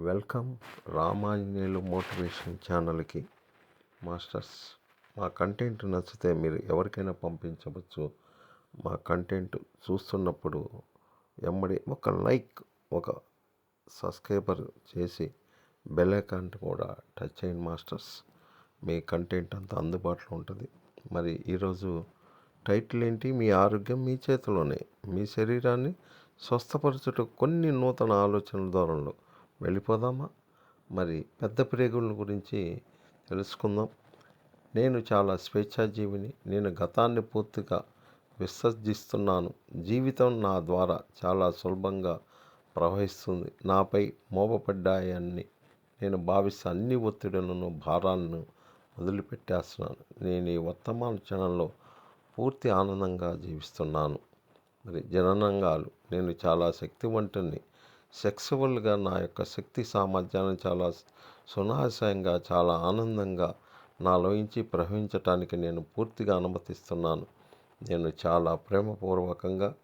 Welcome Ramanjaneyulu motivation ఛానల్కి masters. మా content నచ్చితే మీరు ఎవరికైనా పంపించవచ్చు. మా కంటెంట్ చూస్తున్నప్పుడు ఎమ్మడి ఒక లైక్ ఒక సబ్స్క్రైబర్ చేసి బెల్ ఐకాన్ కూడా టచ్ చేయండి మాస్టర్స్. మీ కంటెంట్ అంతా అందుబాటులో ఉంటుంది. మరి ఈరోజు టైటిల్ ఏంటి? మీ ఆరోగ్యం మీ చేతిలోనే. మీ శరీరాన్ని స్వస్థపరచుట కొన్ని నూతన ఆలోచనల ద్వారంలో వెళ్ళిపోదామా? మరి పెద్ద ప్రేగుల గురించి తెలుసుకుందాం. నేను చాలా స్వేచ్ఛాజీవిని నేను గతాన్ని పూర్తిగా విసర్జిస్తున్నాను జీవితం నా ద్వారా చాలా సులభంగా ప్రవహిస్తుంది. నాపై మోపబడ్డాయని నేను భావిస్తే అన్ని ఒత్తిడులను భారాలను వదిలిపెట్టేస్తున్నాను. నేను ఈ వర్తమాన క్షణంలో పూర్తి ఆనందంగా జీవిస్తున్నాను. మరి జననంగాలు నేను చాలా శక్తివంతుని సెక్సువల్గా నా యొక్క శక్తి సామర్థ్యాన్ని చాలా సునాశయంగా చాలా ఆనందంగా నాలోంచి ప్రవహించటానికి నేను పూర్తిగా అనుమతిస్తున్నాను. నేను చాలా ప్రేమపూర్వకంగా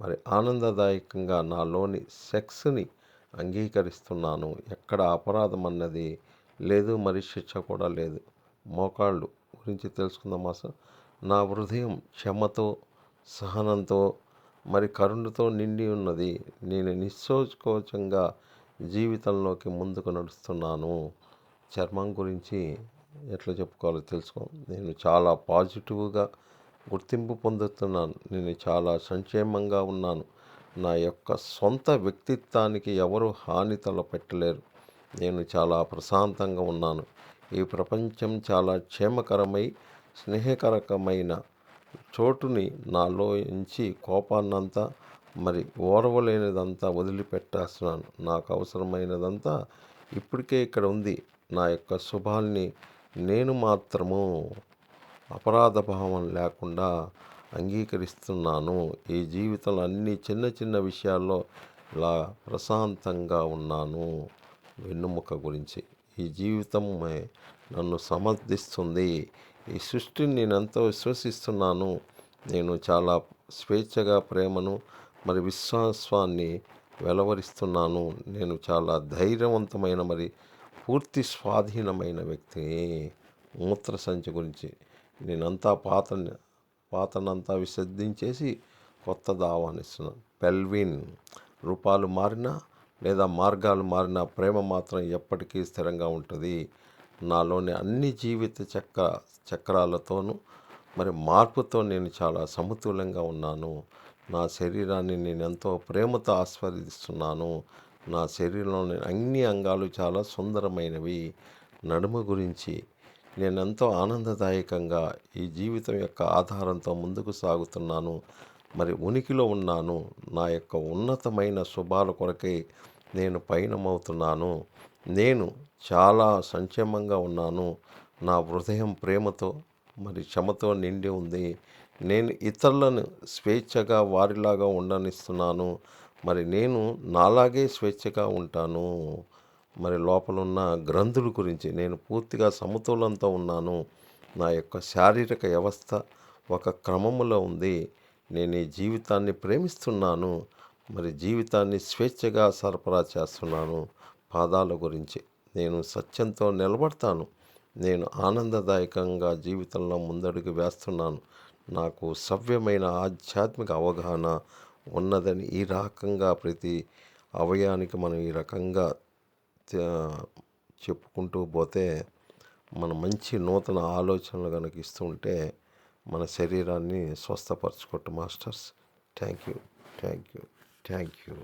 మరి ఆనందదాయకంగా నాలోని సెక్స్ని అంగీకరిస్తున్నాను. ఎక్కడ అపరాధం అన్నది లేదు మరి శిక్ష కూడా లేదు. మోకాళ్ళు గురించి తెలుసుకుందామా సార్? నా హృదయం క్షమతో సహనంతో మరి కరుణతో నిండి ఉన్నది. నేను నిస్సోచకోచంగా జీవితంలోకి ముందుకు నడుస్తున్నాను. చర్మం గురించి ఎట్లా చెప్పుకోవాలో తెలుసుకో. నేను చాలా పాజిటివ్గా గుర్తింపు పొందుతున్నాను. నేను చాలా సంక్షేమంగా ఉన్నాను. నా యొక్క సొంత వ్యక్తిత్వానికి ఎవరు హాని తలపెట్టలేరు. నేను చాలా ప్రశాంతంగా ఉన్నాను. ఈ ప్రపంచం చాలా క్షేమకరమై స్నేహకరకమైన చోటుని నాలో కోపాన్నంతా మరి ఓర్వలేనిదంతా వదిలిపెట్టేస్తున్నాను. నాకు అవసరమైనదంతా ఇప్పటికే ఇక్కడ ఉంది. నా యొక్క శుభాల్ని నేను మాత్రము అపరాధ భావం లేకుండా అంగీకరిస్తున్నాను. ఈ జీవితంలో అన్ని చిన్న చిన్న విషయాల్లో ఇలా ప్రశాంతంగా ఉన్నాను. వెన్నుముక గురించి. ఈ జీవితమే నన్ను సమర్థిస్తుంది. ఈ సృష్టిని నేను ఎంతో విశ్వసిస్తున్నాను. నేను చాలా స్వేచ్ఛగా ప్రేమను మరి విశ్వాసాన్ని వెలవరిస్తున్నాను. నేను చాలా ధైర్యవంతమైన మరి పూర్తి స్వాధీనమైన వ్యక్తిని మూత్ర సంచి గురించి నేనంతా పాత పాతనంతా విసర్జించేసి కొత్త దావానిస్తున్నాను పెల్విన్ రూపాలు మారినా లేదా మార్గాలు మారినా ప్రేమ మాత్రం ఎప్పటికీ స్థిరంగా ఉంటుంది. నాలోని అన్ని జీవిత చక్ర చక్రాలతోనూ మరి మార్పుతో నేను చాలా సమతుల్యంగా ఉన్నాను. నా శరీరాన్ని నేను ఎంతో ప్రేమతో ఆస్వాదిస్తున్నాను. నా శరీరంలోని అన్ని అంగాలు చాలా సుందరమైనవి. నడుమ గురించి నేను ఎంతో ఆనందదాయకంగా ఈ జీవితం యొక్క ఆధారంతో ముందుకు సాగుతున్నాను. మరి ఉనికిలో ఉన్నాను. నా యొక్క ఉన్నతమైన శుభాల కొరకై నేను పయనమవుతున్నాను. నేను చాలా సంక్షేమంగా ఉన్నాను. నా హృదయం ప్రేమతో మరి క్షమతో నిండి ఉంది. నేను ఇతరులను స్వేచ్ఛగా వారిలాగా ఉండనిస్తున్నాను. మరి నేను నాలాగే స్వేచ్ఛగా ఉంటాను. మరి లోపలున్న గ్రంథుల గురించి నేను పూర్తిగా సమతులంతో ఉన్నాను. నా యొక్క శారీరక వ్యవస్థ ఒక క్రమములో ఉంది. నేను ఈ జీవితాన్ని ప్రేమిస్తున్నాను. మరి జీవితాన్ని స్వేచ్ఛగా సరఫరా చేస్తున్నాను. పాదాల గురించి. నేను సత్యంతో నిలబడతాను. నేను ఆనందదాయకంగా జీవితంలో ముందడుగు వేస్తున్నాను. నాకు సవ్యమైన ఆధ్యాత్మిక అవగాహన ఉన్నదని ఈ రకంగా ప్రతి అవయానికి మనం ఈ రకంగా చెప్పుకుంటూ పోతే మన మంచి నూతన ఆలోచనలు కనుక ఇస్తుంటే మన శరీరాన్ని స్వస్థపరచుకోవటం masters. Thank you. Thank you. Thank you.